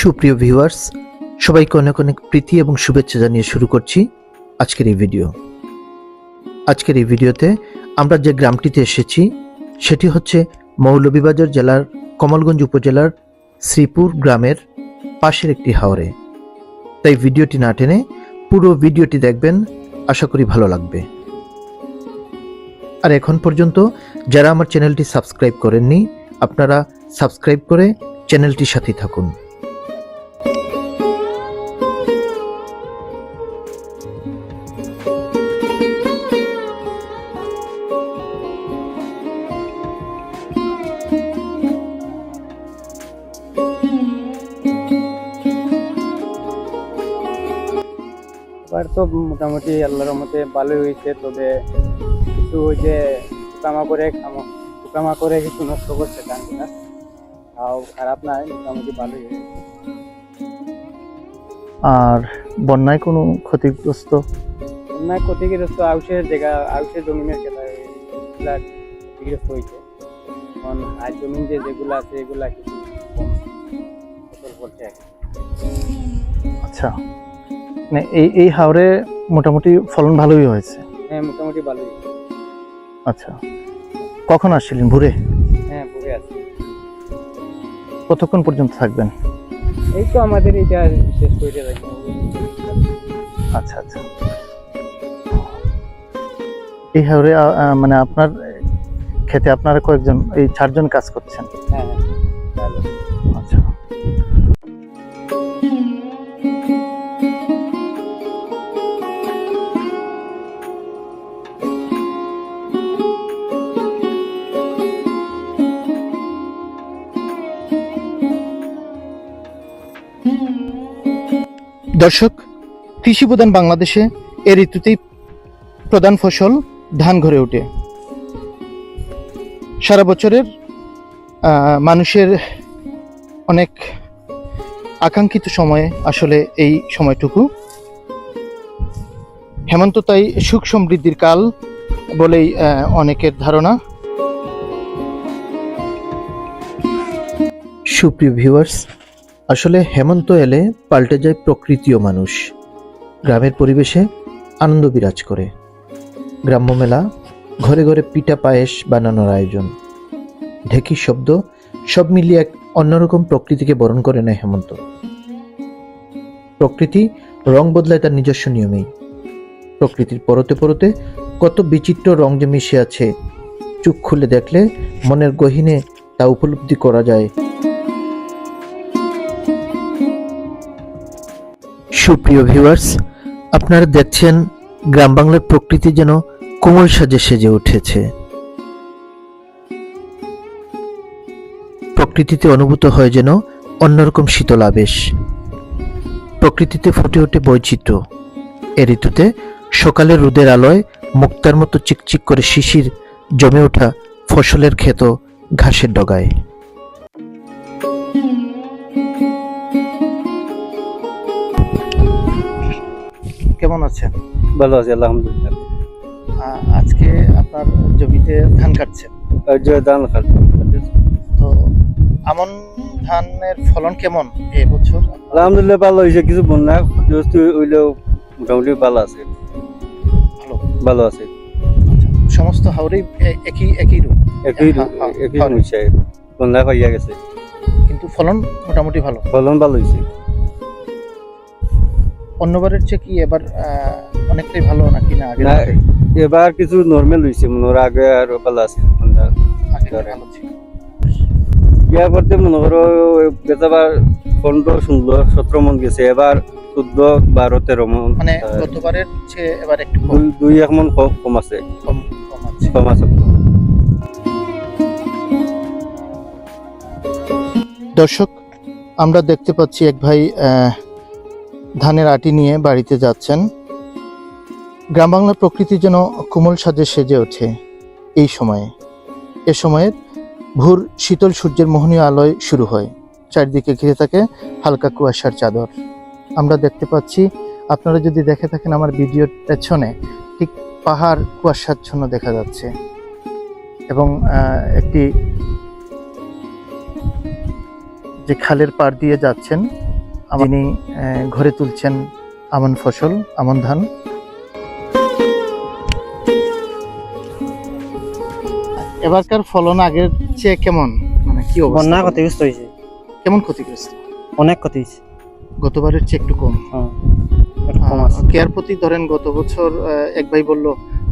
সুপ্রিয় ভিউয়ার্স, সবাইকে অনেক অনেক প্রীতি এবং শুভেচ্ছা জানিয়ে শুরু করছি আজকের এই ভিডিও। আজকের এই ভিডিওতে আমরা যে গ্রামটিতে এসেছি, সেটি হচ্ছে মৌলভীবাজার জেলার কমলগঞ্জ উপজেলার শ্রীপুর গ্রামের পাশের একটি হাওরে। তাই ভিডিওটি না টেনে পুরো ভিডিওটি দেখবেন, আশা করি ভালো লাগবে। আর এখন পর্যন্ত যারা আমার চ্যানেলটি সাবস্ক্রাইব করেননি, আপনারা সাবস্ক্রাইব করে চ্যানেলটির সাথেই থাকুন। এবার তো মোটামুটি আল্লাহর মতে ভালোই হয়েছে। তবে কিছু ওই যে পোকামা করে পোকামা করে কিছু নষ্ট করছে ধানটা তাও খারাপ নাই মোটামুটি ভালোই হয়েছে। আর বন্যায় কোনো ক্ষতিগ্রস্ত? বন্যায় ক্ষতিগ্রস্ত আউশের জায়গা আউশের জমিনের খেলা ক্ষতিগ্রস্ত হয়েছে। এখন আর জমিন যে যেগুলো আছে এগুলা কিছু ফসল করছে আচ্ছা। মানে এই এই হাওরে মোটামুটি ফলন ভালোই হয়েছে। হ্যাঁ মোটামুটি ভালোই। আচ্ছা। কখন আসছিলেন? ভোরে? হ্যাঁ পরে আছে কতক্ষণ পর্যন্ত থাকবেন? এই তো আমাদের এটা শেষ করে আচ্ছা আচ্ছা। এই হাওরে মানে আপনার খেতে আপনারা কয়েকজন এই চারজন কাজ করছেন। হ্যাঁ। দর্শক, কৃষি প্রধান বাংলাদেশে এ ঋতুতেই প্রধান ফসল ধান ঘরে ওঠে। সারা বছরের মানুষের অনেক আকাঙ্ক্ষিত সময়ে আসলে এই সময়টুকু। হেমন্ত তাই সুখ সমৃদ্ধির কাল বলেই অনেকের ধারণা। সুপ্রিয় ভিউয়ার্স আসলে হেমন্ত এলে পাল্টে যায় প্রকৃতি ও মানুষ। গ্রামের পরিবেশে আনন্দ বিরাজ করে। গ্রাম্য মেলা, ঘরে ঘরে পিঠা পায়েস বানানোর আয়োজন। ঢেকির শব্দ সব মিলিয়ে এক অন্যরকম প্রকৃতিকে বরণ করে নেয় হেমন্ত। প্রকৃতি রং বদলায় তার নিজস্ব নিয়মেই। প্রকৃতির পরতে পরতে কত বিচিত্র রং যে মিশে আছে, চোখ খুলে দেখলে মনের গহীনে তা উপলব্ধি করা যায় সুপ্রিয় ভিউয়ার্স আপনারা দেখছেন গ্রাম বাংলার প্রকৃতি যেন কোমল সাজে সেজে উঠেছে। প্রকৃতিতে অনুভূত হয় যেন অন্যরকম শীতল আবেশ। প্রকৃতিতে ফুটে ওঠে বৈচিত্র্য। এ ঋতুতে সকালের রোদের আলোয় মুক্তার মতো চিকচিক করে শিশির জমে ওঠা ফসলের ক্ষেত ঘাসের ডগায়। কেমন আছেন? ভালো আছে আলহামদুলিল্লাহ। আজকে আপনার জমিতে ধান কাটছেন ধান তো আমন ধানের ফলন কেমন এই বছর? আলহামদুলিল্লাহ ভালো হয়েছে কিছু বন্যা ক্ষতিগ্রস্ত হইলেও মোটামুটি ভালো আছে। ভালো? ভালো আছে। আচ্ছা, সমস্ত হাওড়েই একই একই রূপ? একই হ্যাঁ, হ্যাঁ, একই ভালো। সমস্যা বন্যা হইয়া গেছে। কিন্তু ফলন মোটামুটি ভালো? ফলন ভালো হয়েছে। অন্যবারের চেয়ে কি এবার আহ, অনেকটাই ভালো নাকি না আগে এবার কিছু নর্মাল হয়েছে মনে হয় আগে আর ভালো আছে ইয়ার পরতে মনে করো গেছাবার পনেরো ষোলো সতেরো মন গেছে এবার চোদ্দ বারো তেরো মন মানে গতবারের চেয়ে এবার একটু দুই- এক মন কম আছে। কম কম আছে। কম আছে। দর্শক আমরা দেখতে পাচ্ছি এক ভাই আহ, ধানের আটি নিয়ে বাড়িতে যাচ্ছেন। গ্রাম বাংলার প্রকৃতি যেন কোমল সাজে সেজে ওঠে এই সময়ে। এ সময়ের ভোর শীতল সূর্যের মোহনীয় আলোয় শুরু হয়। চারিদিকে ঘিরে থাকে হালকা কুয়াশার চাদর। আমরা দেখতে পাচ্ছি, আপনারা যদি দেখে থাকেন আমার ভিডিওর পেছনে, ঠিক পাহাড় কুয়াশাচ্ছন্ন দেখা যাচ্ছে। এবং একটি যে খালের পাড় দিয়ে যাচ্ছেন যিনি ঘরে তুলছেন আমন ফসল আমন ধান। এবারকার ফলন আগের চেয়ে কেমন? মানে কি অবস্থা? বন্যা ক্ষতিগ্রস্ত হয়েছে। কেমন ক্ষতিগ্রস্ত? অনেক ক্ষতি হয়েছে। গতবারের চেয়ে একটু কম। হ্যাঁ কেয়ার প্রতি ধরেন গত বছর এক ভাই বলল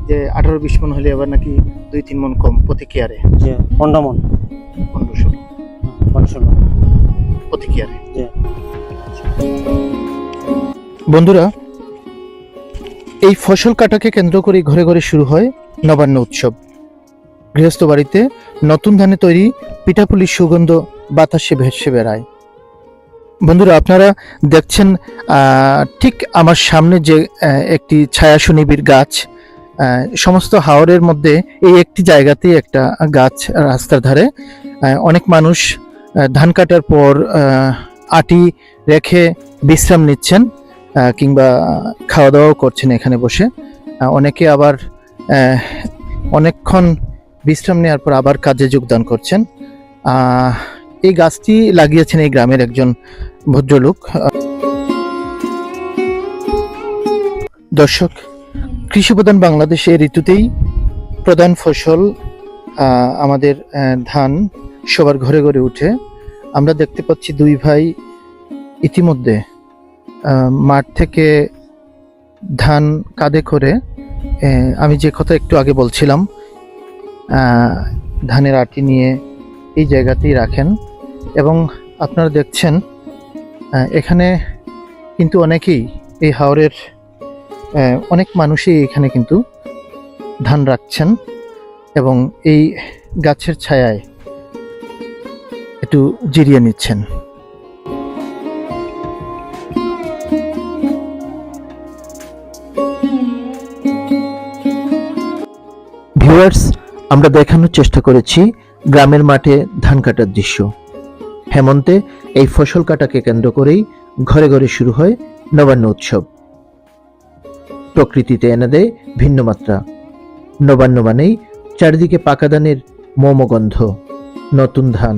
যে আঠারো বিশ মন হলে এবার নাকি দুই তিন মন কম প্রতি কেয়ারে। পনেরো মন। পনেরো ষোলো পনেরো ষোলো প্রতি কেয়ারে। বন্ধুরা, এই ফসল কাটাকে কেন্দ্র করে ঘরে ঘরে শুরু হয় নবান্ন উৎসব। গৃহস্থ বাড়িতে নতুন ধানে তৈরি পিঠাপুলির সুগন্ধ বাতাসে ভেসে বেড়ায়। বন্ধুরা, আপনারা দেখছেন ঠিক আমার সামনে যে একটি ছায়া সুনিবিড় গাছ সমস্ত হাওরের মধ্যে এই একটি জায়গাতেই একটা গাছ রাস্তার ধারে। অনেক মানুষ ধান কাটার পর আটি রেখে বিশ্রাম নিচ্ছেন। কিংবা খাওয়া দাওয়াও করছেন এখানে বসে। অনেকে আবার অনেকক্ষণ বিশ্রাম নেওয়ার পর আবার কাজে যোগদান করছেন। এই গাছটি লাগিয়েছেন এই গ্রামের একজন ভদ্রলোক। দর্শক কৃষি প্রধান বাংলাদেশে ঋতুতেই প্রধান ফসল আমাদের ধান সবার ঘরে ঘরে উঠে। আমরা দেখতে পাচ্ছি দুই ভাই ইতিমধ্যে মাঠ থেকে ধান কাঁধে করে আমি যে কথা একটু আগে বলছিলাম ধানের আটি নিয়ে এই জায়গাতেই রাখেন। এবং আপনারা দেখছেন এখানে কিন্তু অনেকেই এই হাওরের অনেক মানুষই এখানে কিন্তু ধান রাখছেন এবং এই গাছের ছায়ায় একটু জিরিয়ে নিচ্ছেন। ভিউয়ার্স আমরা দেখানোর চেষ্টা করেছি গ্রামের মাঠে ধান কাটার দৃশ্য। হেমন্তে এই ফসল কাটাকে কেন্দ্র করেই ঘরে ঘরে শুরু হয় নবান্ন উৎসব। প্রকৃতিতে এনে দেয় ভিন্ন মাত্রা। নবান্ন মানেই চারিদিকে পাকা ধানের মোমগন্ধ নতুন ধান।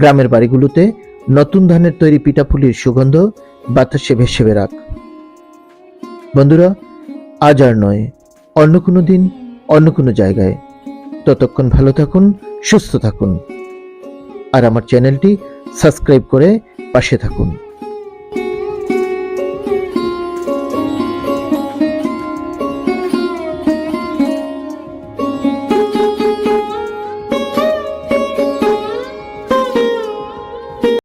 গ্রামের বাড়িগুলোতে নতুন ধানের তৈরি পিঠাপুলির সুগন্ধ বাতাসে ভেসে বেরাক বন্ধুরা, আজ আর নয়, অন্য কোনো দিন অন্য কোনো জায়গায়। ততক্ষণ ভালো থাকুন, সুস্থ থাকুন। আর আমার চ্যানেলটি সাবস্ক্রাইব করে পাশে থাকুন।